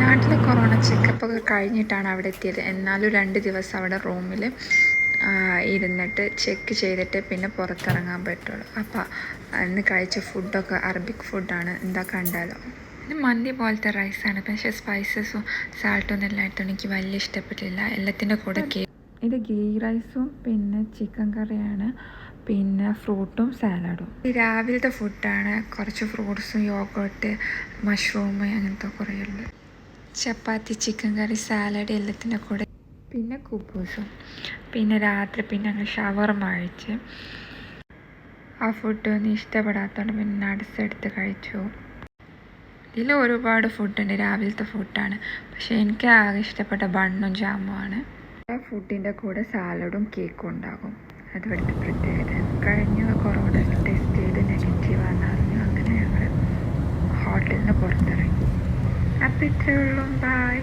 നാട്ടിലെ corona checkup ഒക്കെ കഴിഞ്ഞിട്ടാണ് അവിടെ എത്തിയത്. എന്നാലും രണ്ട് ദിവസം അവിടെ റൂമിൽ ഇരുന്നിട്ട് ചെക്ക് ചെയ്തിട്ട് പിന്നെ പുറത്തിറങ്ങാൻ പറ്റുള്ളൂ. അപ്പോൾ അന്ന് കഴിച്ച ഫുഡൊക്കെ അറബിക് ഫുഡാണ് എന്താ കണ്ടാലോ? മന്തി പോലത്തെ റൈസാണ് പക്ഷേ സ്പൈസസും സാൾട്ടൊന്നും എല്ലായിട്ടും എനിക്ക് വലിയ ഇഷ്ടപ്പെട്ടില്ല. എല്ലാത്തിന്റെ കൂടെ കേ ഇത് ഗീ റൈസും പിന്നെ ചിക്കൻ കറിയാണ് പിന്നെ ഫ്രൂട്ടും സാലഡും. രാവിലത്തെ ഫുഡാണ്. കുറച്ച് ഫ്രൂട്ട്സും യോഗോട്ട് മഷ്റൂം അങ്ങനത്തെ കുറേ ഉണ്ട് ചപ്പാത്തി ചിക്കൻ കറി സാലഡ് എല്ലാത്തിന്റെ കൂടെ. പിന്നെ കുബൂസും. പിന്നെ രാത്രി പിന്നെ ഞങ്ങൾ ഷവർമ കഴിച്ച്. ആ ഫുഡ് ഒന്നും ഇഷ്ടപ്പെടാത്തതുകൊണ്ട് പിന്നെ നട്സ് കഴിച്ചു. ഇതിൽ ഒരുപാട് ഫുഡുണ്ട്. രാവിലത്തെ ഫുഡാണ്. പക്ഷേ എനിക്ക് ആകെ ഇഷ്ടപ്പെട്ട ബണ്ണും ജാമുമാണ് ഫുഡിന്റെ കൂടെ സാലഡും കേക്കും ഉണ്ടാകും. അത് ഇവിടുത്തെ പ്രത്യേകത കഴിഞ്ഞ കൊറോണ ടെസ്റ്റ് ചെയ്ത് നെഗറ്റീവ് ആണെന്നറിഞ്ഞു അങ്ങനെ ഞങ്ങൾ ഹോട്ടലിൽ നിന്ന് പുറത്തിറങ്ങി. അപ്പം ഇത്രയേ ഉള്ളൂ. ബായ്